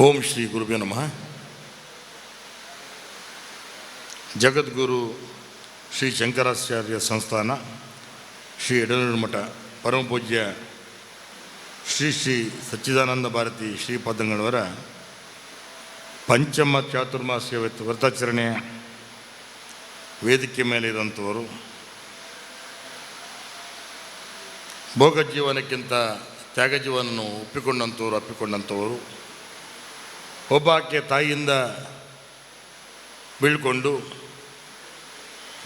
ಓಂ ಶ್ರೀ ಗುರುಭ್ಯೋ ನಮಃ. ಜಗದ್ಗುರು ಶ್ರೀ ಶಂಕರಾಚಾರ್ಯ ಸಂಸ್ಥಾನ ಶ್ರೀ ಎಡನೂರು ಮಠ ಪರಮಪೂಜ್ಯ ಶ್ರೀ ಶ್ರೀ ಸಚ್ಚಿದಾನಂದ ಭಾರತಿ ಶ್ರೀಪಾದಂಗಳವರ ಪಂಚಮ ಚಾತುರ್ಮಾಸ್ಯ ವ್ರತಾಚರಣೆ ವ್ರತಾಚರಣೆಯ ವೇದಿಕೆ ಮೇಲೆ ಇರುವಂಥವರು. ಭೋಗ ಜೀವನಕ್ಕಿಂತ ತ್ಯಾಗ ಜೀವನವನ್ನು ಒಪ್ಪಿಕೊಂಡಂಥವರು, ಅಪ್ಪಿಕೊಂಡಂಥವರು. ಒಬ್ಬ ಆಕೆ ತಾಯಿಯಿಂದ ಬೀಳ್ಕೊಂಡು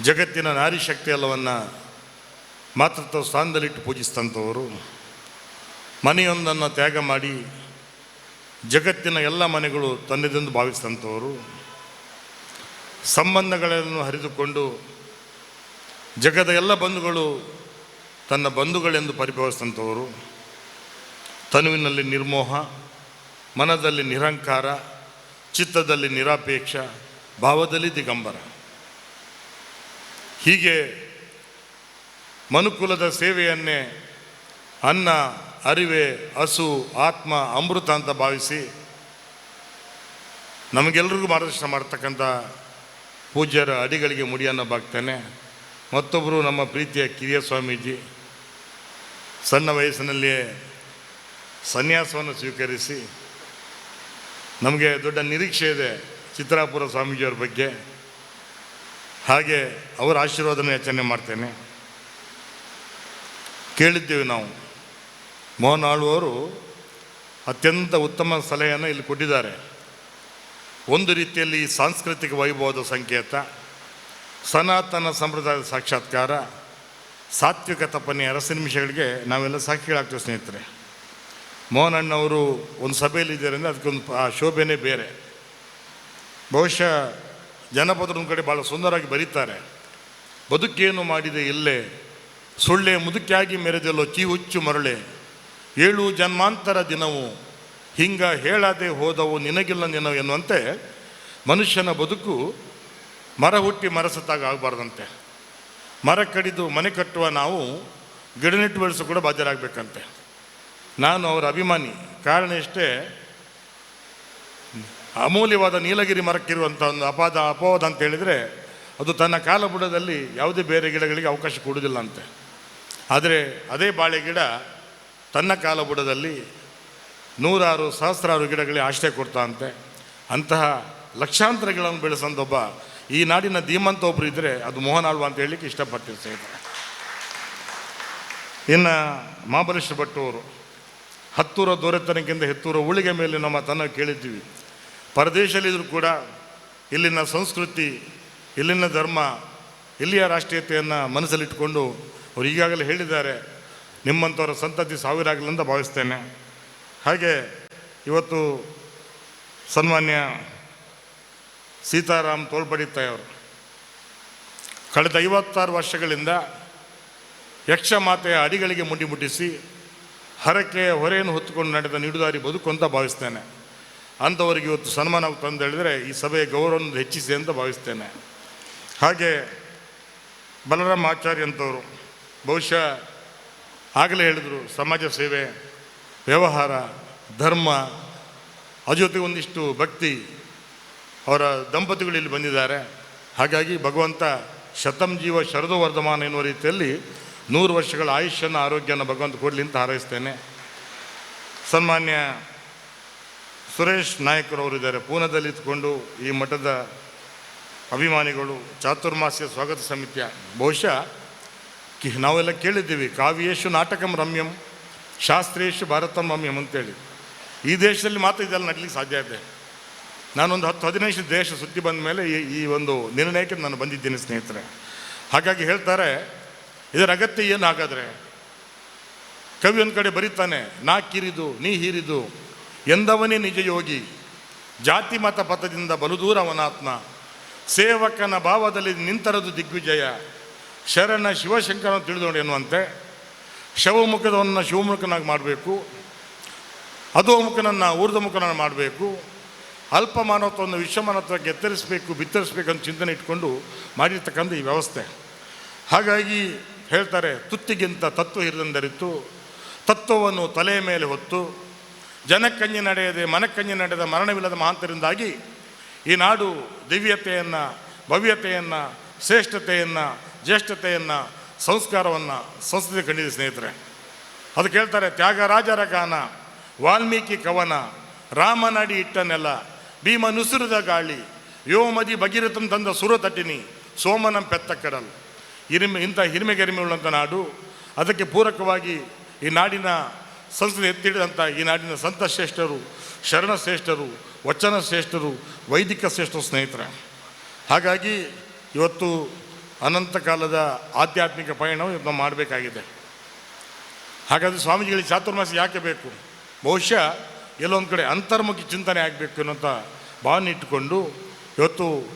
ಜಗತ್ತಿನ ನಾರಿ ಶಕ್ತಿ ಎಲ್ಲವನ್ನು ಮಾತೃತ್ವ ಸ್ಥಾನದಲ್ಲಿಟ್ಟು ಪೂಜಿಸ್ತಂಥವರು ಮನೆಯೊಂದನ್ನು ತ್ಯಾಗ ಮಾಡಿ ಜಗತ್ತಿನ ಎಲ್ಲ ಮನೆಗಳು ತನ್ನದೆಂದು ಭಾವಿಸಿದಂಥವರು, ಸಂಬಂಧಗಳನ್ನು ಹರಿದುಕೊಂಡು ಜಗದ ಎಲ್ಲ ಬಂಧುಗಳು ತನ್ನ ಬಂಧುಗಳೆಂದು ಪರಿಭವಿಸಿದಂಥವರು, ತನುವಿನಲ್ಲಿ ನಿರ್ಮೋಹ ಮನದಲ್ಲಿ ನಿರಂಕಾರ, ಚಿತ್ತದಲ್ಲಿ ನಿರಾಪೇಕ್ಷ, ಭಾವದಲ್ಲಿ ದಿಗಂಬರ. ಹೀಗೆ ಮನುಕುಲದ ಸೇವೆಯನ್ನೇ ಅನ್ನ, ಅರಿವೆ, ಹಸು, ಆತ್ಮ, ಅಮೃತ ಅಂತ ಭಾವಿಸಿ ನಮಗೆಲ್ರಿಗೂ ಮಾರ್ಗದರ್ಶನ ಮಾಡ್ತಕ್ಕಂಥ ಪೂಜ್ಯರ ಅಡಿಗಳಿಗೆ ಮುಡಿಯನ್ನು ಬಾಗ್ತಾನೆ. ಮತ್ತೊಬ್ಬರು ನಮ್ಮ ಪ್ರೀತಿಯ ಕಿರಿಯ ಸ್ವಾಮೀಜಿ, ಸಣ್ಣ ವಯಸ್ಸಿನಲ್ಲಿಯೇ ಸನ್ಯಾಸವನ್ನು ಸ್ವೀಕರಿಸಿ ನಮಗೆ ದೊಡ್ಡ ನಿರೀಕ್ಷೆ ಇದೆ ಚಿತ್ರಾಪುರ ಸ್ವಾಮೀಜಿಯವ್ರ ಬಗ್ಗೆ. ಹಾಗೆ ಅವರ ಆಶೀರ್ವಾದನ ಯಾಚನೆ ಮಾಡ್ತೇನೆ. ಕೇಳಿದ್ದೇವೆ ನಾವು. ಮೋಹನ್ ಆಳ್ವರು ಅತ್ಯಂತ ಉತ್ತಮ ಸಲಹೆಯನ್ನು ಇಲ್ಲಿ ಕೊಟ್ಟಿದ್ದಾರೆ. ಒಂದು ರೀತಿಯಲ್ಲಿ ಸಾಂಸ್ಕೃತಿಕ ವೈಭವದ ಸಂಕೇತ, ಸನಾತನ ಸಂಪ್ರದಾಯದ ಸಾಕ್ಷಾತ್ಕಾರ, ಸಾತ್ವಿಕ ತಪ್ಪನೆಯ ಅರಸ ನಿಮಿಷಗಳಿಗೆ ನಾವೆಲ್ಲ ಸಾಕ್ಷಿಗಳಾಗ್ತೇವೆ ಸ್ನೇಹಿತರೆ. ಮೋಹನ್ ಅಣ್ಣವರು ಒಂದು ಸಭೆಯಲ್ಲಿ ಇದ್ದಾರೆ ಅಂದರೆ ಅದಕ್ಕೊಂದು ಆ ಶೋಭೆನೇ ಬೇರೆ. ಬಹುಶಃ ಜನಪದರ ಕಡೆ ಭಾಳ ಸುಂದರವಾಗಿ ಬರೀತಾರೆ. ಬದುಕೇನು ಮಾಡಿದೆ ಇಲ್ಲೇ? ಸುಳ್ಳೆ ಮುದುಕಿಯಾಗಿ ಮೆರೆದೆಲ್ಲೋ ಚಿ ಹುಚ್ಚು ಮರಳೆ. ಏಳು ಜನ್ಮಾಂತರ ದಿನವು, ಹಿಂಗ ಹೇಳದೆ ಹೋದವು ನಿನಗಿಲ್ಲ ನಿನವು ಎನ್ನುವಂತೆ ಮನುಷ್ಯನ ಬದುಕು ಮರ ಹುಟ್ಟಿ ಮರಸತ್ತಾಗ ಆಗಬಾರ್ದಂತೆ. ಮರ ಕಡಿದು ಮನೆ ಕಟ್ಟುವ ನಾವು ಗಿಡ ನೆಟ್ಟು ಬೆಳೆಸೋ ಕೂಡ ಬಾಧ್ಯರಾಗಬೇಕಂತೆ. ನಾನು ಅವರ ಅಭಿಮಾನಿ. ಕಾರಣ ಇಷ್ಟೇ, ಅಮೂಲ್ಯವಾದ ನೀಲಗಿರಿ ಮರಕ್ಕಿರುವಂಥ ಒಂದು ಅಪಾದ ಅಪವಾದ ಅಂತ ಹೇಳಿದರೆ, ಅದು ತನ್ನ ಕಾಲಬುಡದಲ್ಲಿ ಯಾವುದೇ ಬೇರೆ ಗಿಡಗಳಿಗೆ ಅವಕಾಶ ಕೊಡುವುದಿಲ್ಲ ಅಂತೆ. ಆದರೆ ಅದೇ ಬಾಳೆ ಗಿಡ ತನ್ನ ಕಾಲಬುಡದಲ್ಲಿ ನೂರಾರು ಸಹಸ್ರಾರು ಗಿಡಗಳಿಗೆ ಆಶ್ರಯ ಕೊಡ್ತಾ ಅಂತೆ. ಅಂತಹ ಲಕ್ಷಾಂತರ ಗಿಡವನ್ನು ಬೆಳೆಸಂತ ಒಬ್ಬ ಈ ನಾಡಿನ ಧೀಮಂತ ಒಬ್ಬರು ಇದ್ದರೆ ಅದು ಮೋಹನ್ ಆಳ್ವ ಅಂತ ಹೇಳಲಿಕ್ಕೆ ಇಷ್ಟಪಟ್ಟಿರ್ತಾರೆ ಇನ್ನು ಮಹಾಬಲೇಶ್ವರ ಭಟ್ಟು ಅವರು. ಹತ್ತೂರ ದೊರೆತನಕ್ಕಿಂತ ಹೆತ್ತೂರ ಉಳಿಗೆ ಮೇಲೆ ನಮ್ಮ ತನ್ನ ಕೇಳಿದ್ದೀವಿ. ಪರದೇಶದಲ್ಲಿದ್ದರೂ ಕೂಡ ಇಲ್ಲಿನ ಸಂಸ್ಕೃತಿ, ಇಲ್ಲಿನ ಧರ್ಮ, ಇಲ್ಲಿಯ ರಾಷ್ಟ್ರೀಯತೆಯನ್ನು ಮನಸ್ಸಲ್ಲಿಟ್ಟುಕೊಂಡು ಅವರು ಈಗಾಗಲೇ ಹೇಳಿದ್ದಾರೆ. ನಿಮ್ಮಂಥವರ ಸಂತತಿ ಸಾವಿರ ಆಗಲಿ ಅಂತ ಭಾವಿಸ್ತೇನೆ. ಹಾಗೆ ಇವತ್ತು ಸನ್ಮಾನ್ಯ ಸೀತಾರಾಮ್ ತೋಳ್ಪಡಿತಾಯವರು ಕಳೆದ ಐವತ್ತಾರು ವರ್ಷಗಳಿಂದ ಯಕ್ಷ ಮಾತೆಯ ಅಡಿಗಳಿಗೆ ಮುಂಡಿ ಮುಟ್ಟಿಸಿ ಹರಕೆ ಹೊರೆಯನ್ನು ಹೊತ್ತುಕೊಂಡು ನಡೆದ ನಿಡುದಾರಿ ಬದುಕು ಅಂತ ಭಾವಿಸ್ತೇನೆ. ಅಂಥವರಿಗೆ ಇವತ್ತು ಸನ್ಮಾನ ತಂದು ಹೇಳಿದರೆ ಈ ಸಭೆಯ ಗೌರವವನ್ನು ಹೆಚ್ಚಿಸಿ ಅಂತ ಭಾವಿಸ್ತೇನೆ. ಹಾಗೆ ಬಲರಾಮ ಆಚಾರ್ಯ ಅಂತವರು ಬಹುಶಃ ಆಗಲೇ ಹೇಳಿದರು, ಸಮಾಜ ಸೇವೆ, ವ್ಯವಹಾರ, ಧರ್ಮ ಅದ್ರ ಒಂದಿಷ್ಟು ಭಕ್ತಿ ಅವರ ದಂಪತಿಗಳು ಇಲ್ಲಿ ಬಂದಿದ್ದಾರೆ. ಹಾಗಾಗಿ ಭಗವಂತ ಶತಂ ಜೀವ ಶರದು ವರ್ಧಮಾನ ಎನ್ನುವ ರೀತಿಯಲ್ಲಿ ನೂರು ವರ್ಷಗಳ ಆಯುಷ್ಯನ ಆರೋಗ್ಯನ ಭಗವಂತ ಕೊಡಲಿ ಅಂತ ಹಾರೈಸ್ತೇನೆ. ಸನ್ಮಾನ್ಯ ಸುರೇಶ್ ನಾಯಕರವರು ಇದ್ದಾರೆ ಪೂನಾದಲ್ಲಿ ಇದ್ಕೊಂಡು ಈ ಮಠದ ಅಭಿಮಾನಿಗಳು ಚಾತುರ್ಮಾಸ್ಯ ಸ್ವಾಗತ ಸಮಿತಿಯ. ಬಹುಶಃ ಕಿ- ನಾವೆಲ್ಲ ಕೇಳಿದ್ದೀವಿ, ಕಾವ್ಯೇಶು ನಾಟಕಂ ರಮ್ಯಂ, ಶಾಸ್ತ್ರೇಶು ಭಾರತಂ ರಮ್ಯಂ ಅಂತೇಳಿ. ಈ ದೇಶದಲ್ಲಿ ಮಾತ್ರ ಇದೆಲ್ಲ ನಡಲಿಕ್ಕೆ ಸಾಧ್ಯ ಇದೆ. ನಾನೊಂದು ಹತ್ತು ಹದಿನೈದು ದೇಶ ಸುತ್ತಿ ಬಂದ ಮೇಲೆ ಈ ಈ ಒಂದು ನಿರ್ಣಯಕ್ಕೆ ನಾನು ಬಂದಿದ್ದೀನಿ ಸ್ನೇಹಿತರೆ. ಹಾಗಾಗಿ ಹೇಳ್ತಾರೆ ಇದರ ಅಗತ್ಯ ಏನು ಹಾಗಾದರೆ ಕವಿ ಒಂದು ಕಡೆ ಬರೀತಾನೆ, ನಾ ಕಿರಿದು, ನೀ ಹೀರಿದು, ಎಂದವನೇ ನಿಜ ಯೋಗಿ, ಜಾತಿ ಮತ ಪಥದಿಂದ ಬಲುದೂರ ಅವನಾತ್ಮ, ಸೇವಕನ ಭಾವದಲ್ಲಿ ನಿಂತರದು ದಿಗ್ವಿಜಯ, ಶರಣ ಶಿವಶಂಕರ ತಿಳಿದೋಣ ಎನ್ನುವಂತೆ, ಶವಮುಖದವನ್ನು ಶಿವಮುಖನಾಗಿ ಮಾಡಬೇಕು, ಅಧೋಮುಖನನ್ನು ಊರ್ಧ್ವಮುಖನನ್ನು ಮಾಡಬೇಕು, ಅಲ್ಪ ಮಾನವತ್ವವನ್ನು ವಿಶ್ವಮಾನವತ್ವಕ್ಕೆ ಎತ್ತರಿಸಬೇಕು, ಬಿತ್ತರಿಸಬೇಕು ಅಂತ ಚಿಂತನೆ ಇಟ್ಕೊಂಡು ಮಾಡಿರ್ತಕ್ಕಂಥ ಈ ವ್ಯವಸ್ಥೆ. ಹಾಗಾಗಿ ಹೇಳ್ತಾರೆ, ತುತ್ತಿಗಿಂತ ತತ್ವ ಹಿರಿದಂದರಿತು ತತ್ವವನ್ನು ತಲೆಯ ಮೇಲೆ ಹೊತ್ತು ಜನಕ್ಕಂಜಿ ನಡೆಯದೆ ಮನಕ್ಕಂಜಿ ನಡೆದ ಮರಣವಿಲ್ಲದ ಮಹಾಂತರಿಂದಾಗಿ, ಈ ನಾಡು ದಿವ್ಯತೆಯನ್ನು, ಭವ್ಯತೆಯನ್ನು, ಶ್ರೇಷ್ಠತೆಯನ್ನು, ಜ್ಯೇಷ್ಠತೆಯನ್ನು, ಸಂಸ್ಕಾರವನ್ನು ಸಂಸ್ಕೃತಿ ಕಂಡಿದೆ ಸ್ನೇಹಿತರೆ. ಅದು ಹೇಳ್ತಾರೆ ತ್ಯಾಗರಾಜರ ಗಾನ, ವಾಲ್ಮೀಕಿ ಕವನ ರಾಮನಾಡಿ ಇಟ್ಟನೆಲ್ಲ ಭೀಮನುಸುರಿದ ಗಾಳಿ, ಯೋಮದಿ ಭಗೀರಥನ್ ತಂದ ಸುರ ತಟ್ಟಿನಿ ಸೋಮನಂ ಪೆತ್ತ ಹಿರಿಮೆ, ಇಂಥ ಹಿರಿಮೆಗೆರಿಮೆಯುಳ್ಳಂಥ ನಾಡು, ಅದಕ್ಕೆ ಪೂರಕವಾಗಿ ಈ ನಾಡಿನ ಸಂಸ್ಕೃತಿ ಎತ್ತಿಡಿದಂಥ ಈ ನಾಡಿನ ಸಂತ ಶ್ರೇಷ್ಠರು, ಶರಣ ಶ್ರೇಷ್ಠರು, ವಚನ ಶ್ರೇಷ್ಠರು, ವೈದಿಕ ಶ್ರೇಷ್ಠರು ಸ್ನೇಹಿತರೆ. ಹಾಗಾಗಿ ಇವತ್ತು ಅನಂತ ಕಾಲದ ಆಧ್ಯಾತ್ಮಿಕ ಪಯಣವು ಇವತ್ತು ಮಾಡಬೇಕಾಗಿದೆ. ಹಾಗಾದರೆ ಸ್ವಾಮೀಜಿಗಳಿಗೆ ಚಾತುರ್ಮಾಸ ಯಾಕೆ ಬೇಕು? ಬಹುಶಃ ಎಲ್ಲೊಂದು ಕಡೆ ಅಂತರ್ಮುಖಿ ಚಿಂತನೆ ಆಗಬೇಕು ಅನ್ನೋಂಥ ಭಾವನೆ ಇಟ್ಟುಕೊಂಡು ಇವತ್ತು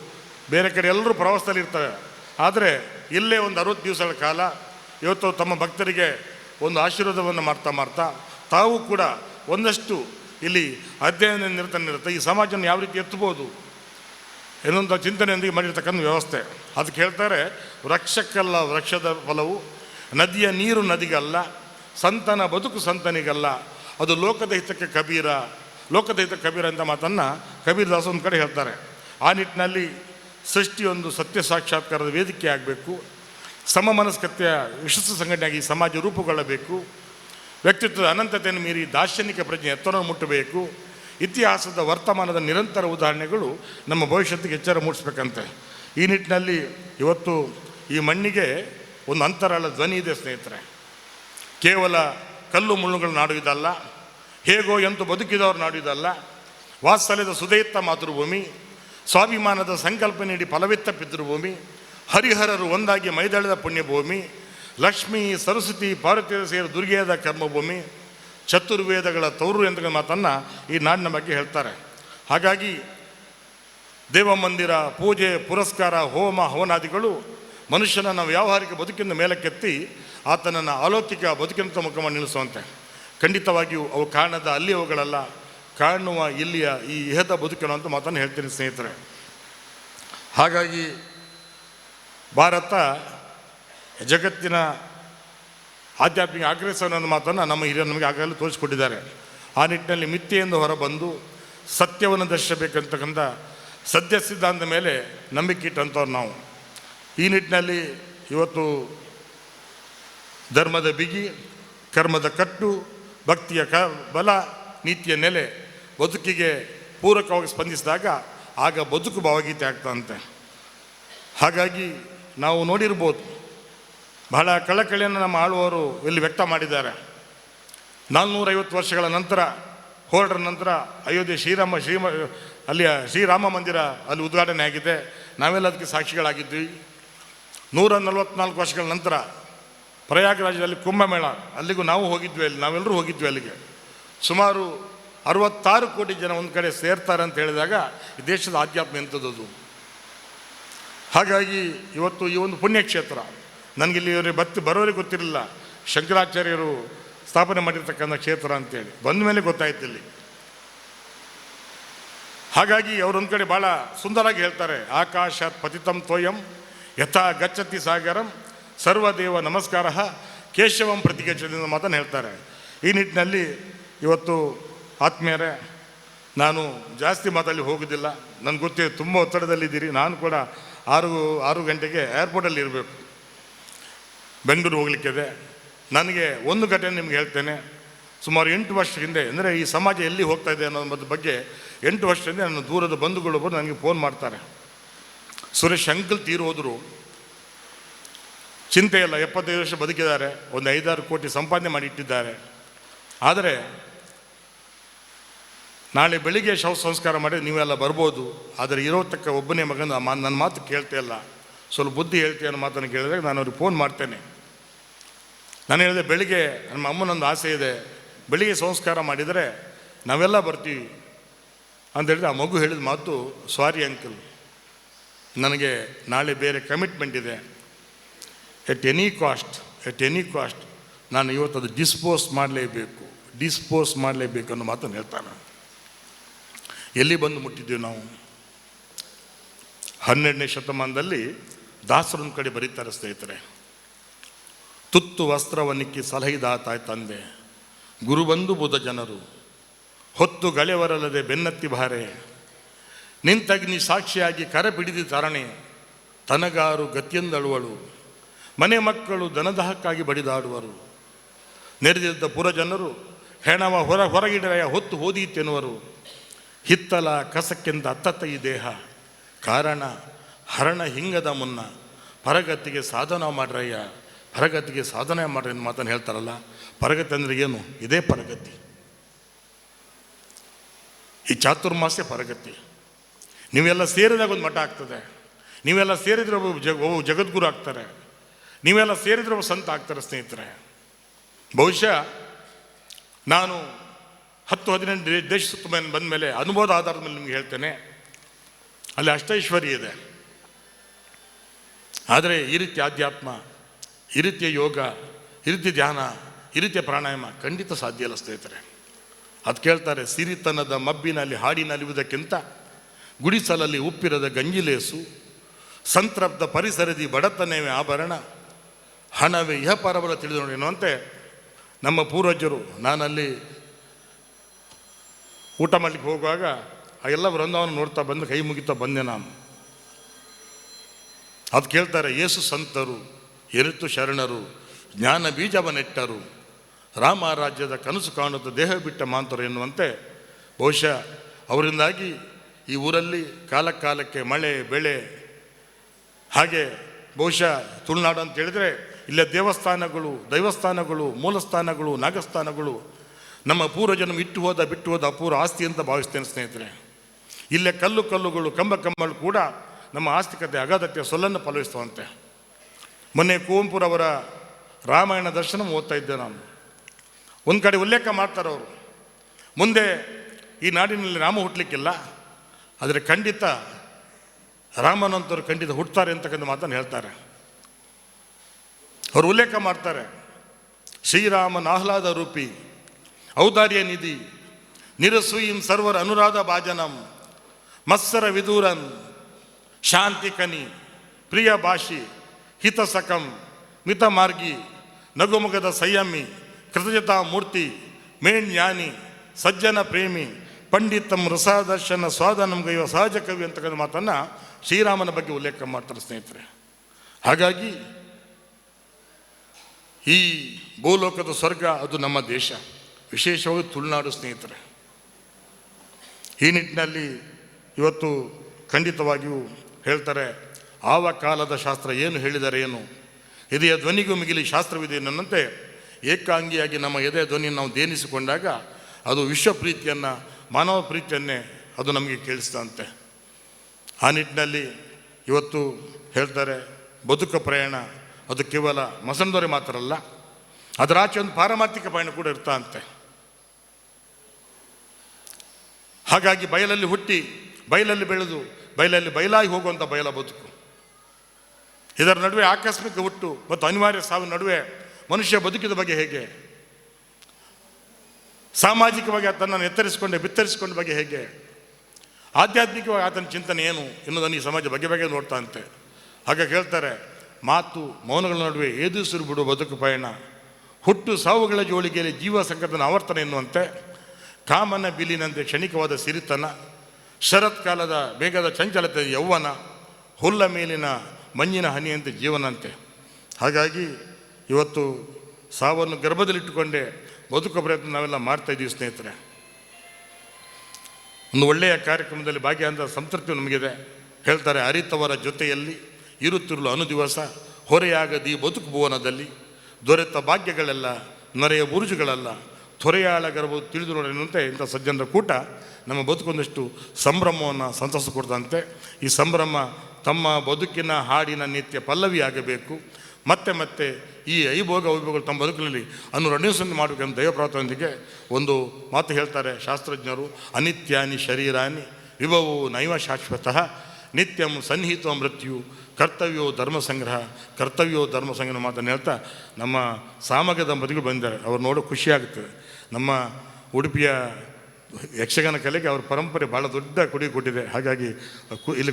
ಬೇರೆ ಕಡೆ ಎಲ್ಲರೂ ಪ್ರವಾಸದಲ್ಲಿ ಇರ್ತಾರೆ ಆದರೆ ಇಲ್ಲೇ ಒಂದು ಅರವತ್ತು ದಿವಸಗಳ ಕಾಲ ಇವತ್ತು ತಮ್ಮ ಭಕ್ತರಿಗೆ ಒಂದು ಆಶೀರ್ವಾದವನ್ನು ಮಾಡ್ತಾ ಮಾಡ್ತಾ ತಾವು ಕೂಡ ಒಂದಷ್ಟು ಇಲ್ಲಿ ಅಧ್ಯಯನ ನಿರತ ನಿರತ ಈ ಸಮಾಜವನ್ನು ಯಾವ ರೀತಿ ಎತ್ತಬೋದು ಎನ್ನುವಂಥ ಚಿಂತನೆಯೊಂದಿಗೆ ಮಾಡಿರ್ತಕ್ಕಂಥ ವ್ಯವಸ್ಥೆ. ಅದಕ್ಕೆ ಹೇಳ್ತಾರೆ ವೃಕ್ಷಕ್ಕಲ್ಲ ವೃಕ್ಷದ ಫಲವು ನದಿಯ ನೀರು ನದಿಗಲ್ಲ, ಸಂತನ ಬದುಕು ಸಂತನಿಗಲ್ಲ, ಅದು ಲೋಕದ ಹಿತಕ್ಕೆ ಕಬೀರ ಲೋಕದ ಹಿತ ಕಬೀರ ಅಂತ ಮಾತನ್ನು ಕಬೀರ್ ದಾಸ್ ಒಂದು ಕಡೆ ಹೇಳ್ತಾರೆ. ಆ ನಿಟ್ಟಿನಲ್ಲಿ ಸೃಷ್ಟಿಯೊಂದು ಸತ್ಯ ಸಾಕ್ಷಾತ್ಕಾರದ ವೇದಿಕೆ ಆಗಬೇಕು. ಸಮ ಮನಸ್ಕತೆಯ ಯಶಸ್ಸು ಸಂಘಟನೆಯಾಗಿ ಸಮಾಜ ರೂಪುಗೊಳ್ಳಬೇಕು. ವ್ಯಕ್ತಿತ್ವದ ಅನಂತತೆಯನ್ನು ಮೀರಿ ದಾರ್ಶನಿಕ ಪ್ರಜ್ಞೆ ಎತ್ತರವನ್ನು ಮುಟ್ಟಬೇಕು. ಇತಿಹಾಸದ ವರ್ತಮಾನದ ನಿರಂತರ ಉದಾಹರಣೆಗಳು ನಮ್ಮ ಭವಿಷ್ಯತ್ತಿಗೆ ಎಚ್ಚರ ಮೂಡಿಸ್ಬೇಕಂತೆ. ಈ ನಿಟ್ಟಿನಲ್ಲಿ ಇವತ್ತು ಈ ಮಣ್ಣಿಗೆ ಒಂದು ಅಂತರಾಳ ಧ್ವನಿ ಇದೆ, ಸ್ನೇಹಿತರೆ. ಕೇವಲ ಕಲ್ಲು ಮುಳ್ಳುಗಳ ನಾಡು ಹೇಗೋ ಎಂತೂ ಬದುಕಿದವರು ನಾಡು ಇದಲ್ಲ. ವಾತ್ಸಲ್ಯದ ಸುದೈತ್ತ ಮಾತೃಭೂಮಿ. ಸ್ವಾಭಿಮಾನದ ಸಂಕಲ್ಪ ನೀಡಿ ಫಲವಿತ್ತ ಪಿತೃಭೂಮಿ, ಹರಿಹರರು ಒಂದಾಗಿ ಮೈದಳೆದ ಪುಣ್ಯಭೂಮಿ, ಲಕ್ಷ್ಮೀ, ಸರಸ್ವತಿ ಪಾರ್ವತಿ ಸೇರಿ ದುರ್ಗೆಯದ ಕರ್ಮಭೂಮಿ, ಚತುರ್ವೇದಗಳ ತೌರು ಎಂದು ಮಾತನ್ನು ಈ ನಾಡಿನ ಬಗ್ಗೆ ಹೇಳ್ತಾರೆ. ಹಾಗಾಗಿ ದೇವಮಂದಿರ ಪೂಜೆ, ಪುರಸ್ಕಾರ, ಹೋಮ, ಹವನಾದಿಗಳು ಮನುಷ್ಯನನ್ನು ವ್ಯಾವಹಾರಿಕ ಬದುಕಿನ ಮೇಲಕ್ಕೆತ್ತಿ ಆತನನ್ನು ಅಲೌಕಿಕ ಬದುಕಿನ ಮುಖವನ್ನು ನಿಲ್ಲಿಸುವಂತೆ. ಖಂಡಿತವಾಗಿಯೂ ಅವು ಕಾರಣದ ಅಲ್ಲಿ ಅವುಗಳಲ್ಲ. ಕಾಣುವ ಇಲ್ಲಿಯ ಈ ಇಹದ ಬದುಕಿನ ಅಂತ ಮಾತನ್ನು ಹೇಳ್ತೀನಿ ಸ್ನೇಹಿತರೆ. ಹಾಗಾಗಿ ಭಾರತ ಜಗತ್ತಿನ ಆಧ್ಯಾತ್ಮಿಕ ಅಗ್ರೆಸರ್ ಅನ್ನೋ ಮಾತನ್ನು ನಮ್ಮ ಹಿರಿಯರು ನಮಗೆ ಆಗಲೇ ತೋರಿಸಿಕೊಟ್ಟಿದ್ದಾರೆ. ಆ ನಿಟ್ಟಿನಲ್ಲಿ ಮಿಥ್ಯೆಯಿಂದ ಹೊರಬಂದು ಸತ್ಯವನ್ನು ದರ್ಶಿಸಬೇಕಂತಕ್ಕಂಥ ಸತ್ಯ ಸಿದ್ಧಾಂತದ ಮೇಲೆ ನಂಬಿಕೆ ಇಟ್ಟಂಥವ್ರು ನಾವು. ಈ ನಿಟ್ಟಿನಲ್ಲಿ ಇವತ್ತು ಧರ್ಮದ ಬಿಗಿ, ಕರ್ಮದ ಕಟ್ಟು, ಭಕ್ತಿಯ ಕ, ಬಲ, ನೀತಿಯ ನೆಲೆ ಬದುಕಿಗೆ ಪೂರಕವಾಗಿ ಸ್ಪಂದಿಸಿದಾಗ ಆಗ ಬದುಕು ಭಾವಗೀತೆ ಆಗ್ತಂತೆ ಹಾಗಾಗಿ ನಾವು ನೋಡಿರ್ಬೋದು, ಬಹಳ ಕಳಕಳಿಯನ್ನು ನಮ್ಮ ಆಳುವವರು ಇಲ್ಲಿ ವ್ಯಕ್ತ ಮಾಡಿದ್ದಾರೆ. ನಾನ್ನೂರೈವತ್ತು ವರ್ಷಗಳ ನಂತರ, ಹೋರಾಟದ ನಂತರ ಅಯೋಧ್ಯೆ ಶ್ರೀರಾಮ, ಶ್ರೀಮ, ಅಲ್ಲಿಯ ಶ್ರೀರಾಮ ಮಂದಿರ ಅಲ್ಲಿ ಉದ್ಘಾಟನೆ ಆಗಿದೆ. ನಾವೆಲ್ಲ ಅದಕ್ಕೆ ಸಾಕ್ಷಿಗಳಾಗಿದ್ವಿ. ನೂರ ನಲವತ್ನಾಲ್ಕು ವರ್ಷಗಳ ನಂತರ ಪ್ರಯಾಗರಾಜದಲ್ಲಿ ಕುಂಭಮೇಳ, ಅಲ್ಲಿಗೂ ನಾವು ಹೋಗಿದ್ವಿ ಅಲ್ಲಿ, ನಾವೆಲ್ಲರೂ ಹೋಗಿದ್ವಿ ಅಲ್ಲಿಗೆ. ಸುಮಾರು ಅರವತ್ತಾರು ಕೋಟಿ ಜನ ಒಂದು ಕಡೆ ಸೇರ್ತಾರೆ ಅಂತ ಹೇಳಿದಾಗ ಈ ದೇಶದ ಆಧ್ಯಾತ್ಮ ಎಂಥದ್ದು? ಹಾಗಾಗಿ ಇವತ್ತು ಈ ಒಂದು ಪುಣ್ಯಕ್ಷೇತ್ರ, ನನಗಿಲ್ಲಿ ಇವರಿಗೆ ಬತ್ತಿ ಬರೋರಿಗೆ ಗೊತ್ತಿರಲಿಲ್ಲ, ಶಂಕರಾಚಾರ್ಯರು ಸ್ಥಾಪನೆ ಮಾಡಿರ್ತಕ್ಕಂಥ ಕ್ಷೇತ್ರ ಅಂತೇಳಿ. ಬಂದ ಮೇಲೆ ಗೊತ್ತಾಯ್ತು ಇಲ್ಲಿ. ಹಾಗಾಗಿ ಅವರೊಂದು ಕಡೆ ಭಾಳ ಸುಂದರವಾಗಿ ಹೇಳ್ತಾರೆ, ಆಕಾಶ ಪತಿತಂ ತೋಯಂ ಯಥಾ ಗಚ್ಚತಿ ಸಾಗರಂ ಸರ್ವದೇವ ನಮಸ್ಕಾರ ಕೇಶವಂ ಪ್ರತಿಗಚ್ಚದಿಂದ ಮಾತನ್ನು ಹೇಳ್ತಾರೆ. ಈ ನಿಟ್ಟಿನಲ್ಲಿ ಇವತ್ತು ಆತ್ಮೀಯರೇ, ನಾನು ಜಾಸ್ತಿ ಮಾತಲ್ಲಿ ಹೋಗೋದಿಲ್ಲ. ನನಗೆ ಗೊತ್ತಿದೆ ತುಂಬ ಒತ್ತಡದಲ್ಲಿದ್ದೀರಿ. ನಾನು ಕೂಡ ಆರು ಆರು ಗಂಟೆಗೆ ಏರ್ಪೋರ್ಟಲ್ಲಿ ಇರಬೇಕು. ಬೆಂಗಳೂರು ಹೋಗ್ಲಿಕ್ಕಿದೆ. ನನಗೆ ಒಂದು ಘಟನೆ ನಿಮ್ಗೆ ಹೇಳ್ತೇನೆ. ಸುಮಾರು ಎಂಟು ವರ್ಷ ಹಿಂದೆ, ಅಂದರೆ ಈ ಸಮಾಜ ಎಲ್ಲಿ ಹೋಗ್ತಾ ಇದೆ ಅನ್ನೋದ್ರ ಬಗ್ಗೆ ಎಂಟು ವರ್ಷದಿಂದ ನನ್ನ ದೂರದ ಬಂಧುಗಳು ಬಂದು ನನಗೆ ಫೋನ್ ಮಾಡ್ತಾರೆ. ಸುರೇಶ್ ಅಂಕಲ್ ತೀರು ಹೋದರು. ಚಿಂತೆ ಇಲ್ಲ ಎಪ್ಪತ್ತೈದು ವರ್ಷ ಬದುಕಿದ್ದಾರೆ. ಒಂದು ಐದಾರು ಕೋಟಿ ಸಂಪಾದನೆ ಮಾಡಿ ಇಟ್ಟಿದ್ದಾರೆ ಆದರೆ ನಾಳೆ ಬೆಳಿಗ್ಗೆ ಶವ ಸಂಸ್ಕಾರ ಮಾಡಿ ನೀವೆಲ್ಲ ಬರ್ಬೋದು, ಆದರೆ ಇರೋ ತಕ್ಕ ಒಬ್ಬನೇ ಮಗನ ಮಾ- ನನ್ನ ಮಾತು ಕೇಳ್ತಾ ಇಲ್ಲ. ಸ್ವಲ್ಪ ಬುದ್ಧಿ ಹೇಳ್ತೀಯ ಅನ್ನೋ ಮಾತನ್ನು ಕೇಳಿದ್ರೆ ನಾನು ಅವ್ರಿಗೆ ಫೋನ್ ಮಾಡ್ತೇನೆ. ನಾನು ಹೇಳಿದೆ, ಬೆಳಿಗ್ಗೆ ನಮ್ಮ ಅಮ್ಮನೊಂದು ಆಸೆ ಇದೆ, ಬೆಳಿಗ್ಗೆ ಸಂಸ್ಕಾರ ಮಾಡಿದರೆ ನಾವೆಲ್ಲ ಬರ್ತೀವಿ. ಅಂತ ಹೇಳಿದ್ರೆ ಆ ಮಗು ಹೇಳಿದ ಮಾತು ಸಾರಿ ಅಂಕಲ್ ನನಗೆ ನಾಳೆ ಬೇರೆ ಕಮಿಟ್ಮೆಂಟ್ ಇದೆ. At any cost at any cost ನಾನು ಇವತ್ತು ಅದು ಡಿಸ್ಪೋಸ್ ಮಾಡಲೇಬೇಕು ಡಿಸ್ಪೋಸ್ ಮಾಡಲೇಬೇಕು ಅನ್ನೋ ಮಾತನ್ನು ಹೇಳ್ತಾನೆ. ಎಲ್ಲಿ ಬಂದು ಮುಟ್ಟಿದ್ದೀವಿ ನಾವು? ಹನ್ನೆರಡನೇ ಶತಮಾನದಲ್ಲಿ ದಾಸರೊಂದು ಕಡೆ ಬರೀತಾರೆ ಸ್ನೇಹಿತರೆ. ತುತ್ತು ವಸ್ತ್ರವನ್ನಿಕ್ಕಿ ಸಲಹಿದ ತಾಯಿ ತಂದೆ. ಗುರುಬಂಧು ಬುಧ ಜನರು, ಹೊತ್ತು ಗಳೆವರಲ್ಲದೆ ಬೆನ್ನತ್ತಿ ಬಾರೆ. ನಿಂತಗ್ನಿ ಸಾಕ್ಷಿಯಾಗಿ ಕರೆ ಬಿಡಿದಿ ತರಣೆ. ತನಗಾರು ಗತಿಯೆಂದಳುವಳು. ಮನೆ ಮಕ್ಕಳು ದನದಹಕ್ಕಾಗಿ ಬಡಿದಾಡುವರು. ನೆರೆದಿದ್ದ ಪುರಜನರು, ಹೆಣವ ಹೊರ ಹೊರಗಿಡಯ ಹೊತ್ತು ಹೋದೀತೆನ್ನುವರು. ಹಿತ್ತಲ ಕಸಕ್ಕೆಂದ ಅತ್ತತ್ತ ಈ ದೇಹ. ಕಾರಣ, ಹರಣ ಹಿಂಗದ ಮುನ್ನ, ಪರಗತಿಗೆ ಸಾಧನ ಮಾಡ್ರಯ್ಯ. ಪರಗತಿಗೆ ಸಾಧನೆ ಮಾಡ್ರಿ ಅಂತ ಮಾತನ್ನು ಹೇಳ್ತಾರಲ್ಲ, ಪರಗತಿ ಅಂದರೆ ಏನು? ಇದೇ ಪರಗತಿ. ಈ ಚಾತುರ್ಮಾಸ್ಯ ಪರಗತಿ. ನೀವೆಲ್ಲ ಸೇರಿದಾಗ ಒಂದು ಮಠ ಆಗ್ತದೆ. ನೀವೆಲ್ಲ ಸೇರಿದ್ರೆ ಒಬ್ಬ ಜಗ ಒಬ್ಬ ಜಗದ್ಗುರು ಆಗ್ತಾರೆ. ನೀವೆಲ್ಲ ಸೇರಿದ್ರೆ ಒಬ್ಬ ಸಂತ ಆಗ್ತಾರೆ ಸ್ನೇಹಿತರೆ. ಬಹುಶಃ ನಾನು ಹತ್ತು ಹದಿನೆಂಟು ದೇಶ ಸುತ್ತ ಬಂದ ಮೇಲೆ ಅನುಭವದ ಆಧಾರದ ಮೇಲೆ ನಿಮ್ಗೆ ಹೇಳ್ತೇನೆ. ಅಲ್ಲಿ ಅಷ್ಟೈಶ್ವರ್ಯ ಇದೆ. ಆದರೆ ಈ ರೀತಿ ಆಧ್ಯಾತ್ಮ, ಈ ರೀತಿಯ ಯೋಗ, ಈ ರೀತಿ ಧ್ಯಾನ, ಈ ರೀತಿಯ ಪ್ರಾಣಾಯಾಮ ಖಂಡಿತ ಸಾಧ್ಯ ಇಲ್ಲ ಸ್ನೇಹಿತರೆ. ಅದು ಕೇಳ್ತಾರೆ, ಸಿರಿತನದ ಮಬ್ಬಿನಲ್ಲಿ ಹಾಡಿನಲಿಯುವುದಕ್ಕಿಂತ ಗುಡಿಸಲಲ್ಲಿ ಉಪ್ಪಿರದ ಗಂಜಿಲೇಸು ಸಂತೃಪ್ತ ಪರಿಸರದಿ ಬಡತನವೇ ಆಭರಣ, ಹಣವೇ ಇಹ ಪರಬಲ ತಿಳಿದು ನೋಡಿ ಎನ್ನುವಂತೆ ನಮ್ಮ ಪೂರ್ವಜರು ನಾನಲ್ಲಿ ಊಟ ಮಾಡಲಿಕ್ಕೆ ಹೋಗುವಾಗ ಆ ಎಲ್ಲ ವೃಂದಾವನ ನೋಡ್ತಾ ಬಂದು ಕೈ ಮುಗಿತಾ ಬಂದೆ ನಾನು. ಅದು ಕೇಳ್ತಾರೆ ಏಸು ಸಂತರು, ಎರಿತು ಶರಣರು, ಜ್ಞಾನ ಬೀಜವ ನೆಟ್ಟರು ರಾಮ ರಾಜ್ಯದ ಕನಸು ಕಾಣುತ್ತ ದೇಹ ಬಿಟ್ಟ ಮಾಂತರು ಎನ್ನುವಂತೆ ಬಹುಶಃ ಅವರಿಂದಾಗಿ ಈ ಊರಲ್ಲಿ ಕಾಲಕಾಲಕ್ಕೆ ಮಳೆ, ಬೆಳೆ, ಹಾಗೆ ಬಹುಶಃ ತುಳುನಾಡು ಅಂತ ಹೇಳಿದರೆ, ಇಲ್ಲೇ ದೇವಸ್ಥಾನಗಳು, ದೈವಸ್ಥಾನಗಳು, ಮೂಲಸ್ಥಾನಗಳು, ನಾಗಸ್ಥಾನಗಳು ನಮ್ಮ ಪೂರ್ವಜನ್ಮ ಇಟ್ಟು ಹೋದ, ಬಿಟ್ಟು ಹೋದ ಅಪೂರ್ವ ಆಸ್ತಿ ಅಂತ ಭಾವಿಸ್ತೇನೆ ಸ್ನೇಹಿತರೆ. ಇಲ್ಲೇ ಕಲ್ಲು ಕಲ್ಲುಗಳು, ಕಂಬ ಕಂಬಗಳು ಕೂಡ ನಮ್ಮ ಆಸ್ತಿಕತೆ ಅಗಾಧತೆ ಸೊಲ್ಲನ್ನು ಪಲವಿಸ್ತವಂತೆ ಮೊನ್ನೆ ಕುವೆಂಪುರವರ ರಾಮಾಯಣ ದರ್ಶನ ಓದ್ತಾ ಇದ್ದೆ ನಾನು. ಒಂದು ಕಡೆ ಉಲ್ಲೇಖ ಮಾಡ್ತಾರೆ ಅವರು. ಮುಂದೆ ಈ ನಾಡಿನಲ್ಲಿ ರಾಮ ಹುಟ್ಟಲಿಕ್ಕಿಲ್ಲ ಆದರೆ ಖಂಡಿತ ರಾಮನಂತರು ಖಂಡಿತ ಹುಟ್ಟುತ್ತಾರೆ ಅಂತಕ್ಕಂಥ ಮಾತನ್ನು ಹೇಳ್ತಾರೆ. ಅವರು ಉಲ್ಲೇಖ ಮಾಡ್ತಾರೆ, ಶ್ರೀರಾಮನ ಆಹ್ಲಾದ ರೂಪಿ ಔದಾರ್ಯ ನಿಧಿ, ನಿರಸೂಯಿಂ ಸರ್ವರ ಅನುರಾಧ ಭಾಜನಂ, ಮತ್ಸರ ವಿದೂರನ್ ಶಾಂತಿ ಕನಿ, ಪ್ರಿಯ ಭಾಷಿ, ಹಿತಸಕಂ ಮಿತಮಾರ್ಗಿ ನಗುಮುಗದ ಸಂಯಮಿ, ಕೃತಜ್ಞತಾ ಮೂರ್ತಿ ಮೇಣ್ಯಾನಿ ಸಜ್ಜನ ಪ್ರೇಮಿ, ಪಂಡಿತಂ ರಸಾದರ್ಶನ ಸ್ವಾದನಂ ಗೈವ ಸಹಜ ಕವಿ ಅಂತಕ್ಕಂಥ ಮಾತನ್ನು ಶ್ರೀರಾಮನ ಬಗ್ಗೆ ಉಲ್ಲೇಖ ಮಾಡ್ತಾರೆ ಸ್ನೇಹಿತರೆ. ಹಾಗಾಗಿ ಈ ಭೂಲೋಕದ ಸ್ವರ್ಗ ಅದು ನಮ್ಮ ದೇಶ. ವಿಶೇಷವಾಗಿ ತುಳುನಾಡು ಸ್ನೇಹಿತರೆ, ಈ ನಿಟ್ಟಿನಲ್ಲಿ ಇವತ್ತು ಖಂಡಿತವಾಗಿಯೂ ಹೇಳ್ತಾರೆ, ಆವ ಕಾಲದ ಶಾಸ್ತ್ರ ಏನು ಹೇಳಿದರೆ ಏನು? ಎದೆಯ ಧ್ವನಿಗೂ ಮಿಗಿಲಿ ಶಾಸ್ತ್ರವಿದೆ ನನ್ನಂತೆ ಏಕಾಂಗಿಯಾಗಿ ನಮ್ಮ ಎದೆಯ ಧ್ವನಿಯನ್ನು ನಾವು ದೇನಿಸಿಕೊಂಡಾಗ ಅದು ವಿಶ್ವ ಪ್ರೀತಿಯನ್ನು, ಮಾನವ ಪ್ರೀತಿಯನ್ನೇ ಅದು ನಮಗೆ ಕೇಳಿಸ್ತಂತೆ. ಆ ನಿಟ್ಟಿನಲ್ಲಿ ಇವತ್ತು ಹೇಳ್ತಾರೆ, ಬದುಕ ಪ್ರಯಾಣ ಅದು ಕೇವಲ ಮಸಂದೊರೆ ಮಾತ್ರ ಅಲ್ಲ, ಅದರ ಆಚೆ ಒಂದು ಪಾರಮಾರ್ಥಿಕ ಪಯಣ ಕೂಡ ಇರ್ತಾ ಅಂತೆ ಹಾಗಾಗಿ ಬಯಲಲ್ಲಿ ಹುಟ್ಟಿ ಬಯಲಲ್ಲಿ ಬೆಳೆದು ಬಯಲಲ್ಲಿ ಬಯಲಾಗಿ ಹೋಗುವಂಥ ಬಯಲ ಬದುಕು. ಇದರ ನಡುವೆ ಆಕಸ್ಮಿಕ ಹುಟ್ಟು ಮತ್ತು ಅನಿವಾರ್ಯ ಸಾವಿನ ನಡುವೆ ಮನುಷ್ಯ ಬದುಕಿದ ಬಗ್ಗೆ ಹೇಗೆ? ಸಾಮಾಜಿಕವಾಗಿ ಆತನನ್ನು ಎತ್ತರಿಸಿಕೊಂಡೆ, ಬಿತ್ತರಿಸಿಕೊಂಡ ಬಗ್ಗೆ ಹೇಗೆ? ಆಧ್ಯಾತ್ಮಿಕವಾಗಿ ಆತನ ಚಿಂತನೆ ಏನು ಎನ್ನುವುದನ್ನು ಈ ಸಮಾಜ ಬಗ್ಗೆ ಬಗ್ಗೆ ನೋಡ್ತಾ ಅಂತೆ ಹಾಗಾಗಿ ಹೇಳ್ತಾರೆ ಮಾತು ಮೌನಗಳ ನಡುವೆ ಏದುಸಿರು ಬಿಡುವ ಬದುಕು ಪಯಣ. ಹುಟ್ಟು ಸಾವುಗಳ ಜೋಳಿಗೆಯಲ್ಲಿ ಜೀವ ಸಂಕಟನ ಆವರ್ತನೆ ಎನ್ನುವಂತೆ ಕಾಮನ ಬಿಲಿನಂತೆ ಕ್ಷಣಿಕವಾದ ಸಿರಿತನ, ಶರತ್ಕಾಲದ ಬೇಗದ ಚಂಚಲತೆ ಯೌವನ, ಹುಲ್ಲ ಮೇಲಿನ ಮಂಜಿನ ಹನಿಯಂತೆ ಜೀವನಂತೆ. ಹಾಗಾಗಿ ಇವತ್ತು ಸಾವನ್ನು ಗರ್ಭದಲ್ಲಿಟ್ಟುಕೊಂಡೇ ಬದುಕೋ ಪ್ರಯತ್ನ ನಾವೆಲ್ಲ ಮಾಡ್ತಾ ಇದ್ದೀವಿ ಸ್ನೇಹಿತರೆ. ಒಂದು ಒಳ್ಳೆಯ ಕಾರ್ಯಕ್ರಮದಲ್ಲಿ ಭಾಗಿಯಾದ ಸಂತೃಪ್ತಿ ನಮಗಿದೆ. ಹೇಳ್ತಾರೆ, ಅರಿತವರ ಜೊತೆಯಲ್ಲಿ ಇರುತ್ತಿರಲು ಅನುದಿವಸ, ಹೊರೆಯಾಗದಿ ಬದುಕು ಭುವನದಲ್ಲಿ ದೊರೆತ ಭಾಗ್ಯಗಳೆಲ್ಲ, ನೊರೆಯ ಬುರುಜುಗಳಲ್ಲ. ತೊರೆಯಾಳ ಗರ್ಭವು ತಿಳಿದು ನೋಡಿದಂತೆ ಇಂಥ ಸಜ್ಜನರ ಕೂಟ ನಮ್ಮ ಬದುಕೊಂದಷ್ಟು ಸಂಭ್ರಮವನ್ನು ಸಂತಸ ಕೊಡ್ತಂತೆ. ಈ ಸಂಭ್ರಮ ತಮ್ಮ ಬದುಕಿನ ಹಾಡಿನ ನಿತ್ಯ ಪಲ್ಲವಿ ಆಗಬೇಕು. ಮತ್ತೆ ಮತ್ತೆ ಈ ಐಭೋಗ ವೈಭೋಗಗಳು ತಮ್ಮ ಬದುಕಿನಲ್ಲಿ ಅನ್ನು ರಣೀಸನ್ನು ಮಾಡಬೇಕೆಂದು ದೈವಪ್ರಾರ್ಥನೊಂದಿಗೆ ಒಂದು ಮಾತು ಹೇಳ್ತಾರೆ ಶಾಸ್ತ್ರಜ್ಞರು, ಅನಿತ್ಯಾನಿ ಶರೀರಾನಿ ವಿಭವವು ನೈವ ಶಾಶ್ವತಃ. ನಿತ್ಯಂ ಸನ್ನಿಹಿತ ಮೃತ್ಯು, ಕರ್ತವ್ಯೋ ಧರ್ಮ ಸಂಗ್ರಹ, ಕರ್ತವ್ಯೋ ಧರ್ಮ ಸಂಗ್ರಹ ಮಾತನ್ನು ಹೇಳ್ತಾ ನಮ್ಮ ಸಾಮಗ ದಂಪತಿಗಳು ಬಂದಿದ್ದಾರೆ. ಅವ್ರು ನೋಡೋ ಖುಷಿಯಾಗುತ್ತದೆ ನಮ್ಮ ಉಡುಪಿಯ ಯಕ್ಷಗಾನ ಕಲೆಗೆ ಅವ್ರ ಪರಂಪರೆ ಭಾಳ ದೊಡ್ಡ ಕುಡಿ ಕೊಟ್ಟಿದೆ. ಹಾಗಾಗಿ ಇಲ್ಲಿ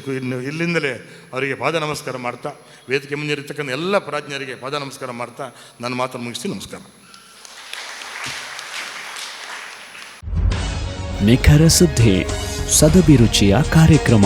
ಇಲ್ಲಿಂದಲೇ ಅವರಿಗೆ ಪಾದ ನಮಸ್ಕಾರ ಮಾಡ್ತಾ, ವೇದಿಕೆ ಮುಂದಿರತಕ್ಕಂಥ ಎಲ್ಲ ಪ್ರಾಜ್ಞರಿಗೆ ಪಾದ ನಮಸ್ಕಾರ ಮಾಡ್ತಾ ನನ್ನ ಮಾತನ್ನು ಮುಗಿಸ್ತೀನಿ. ನಮಸ್ಕಾರ. ನಿಖರ ಸುದ್ದಿ, ಸದಭಿರುಚಿಯ ಕಾರ್ಯಕ್ರಮ.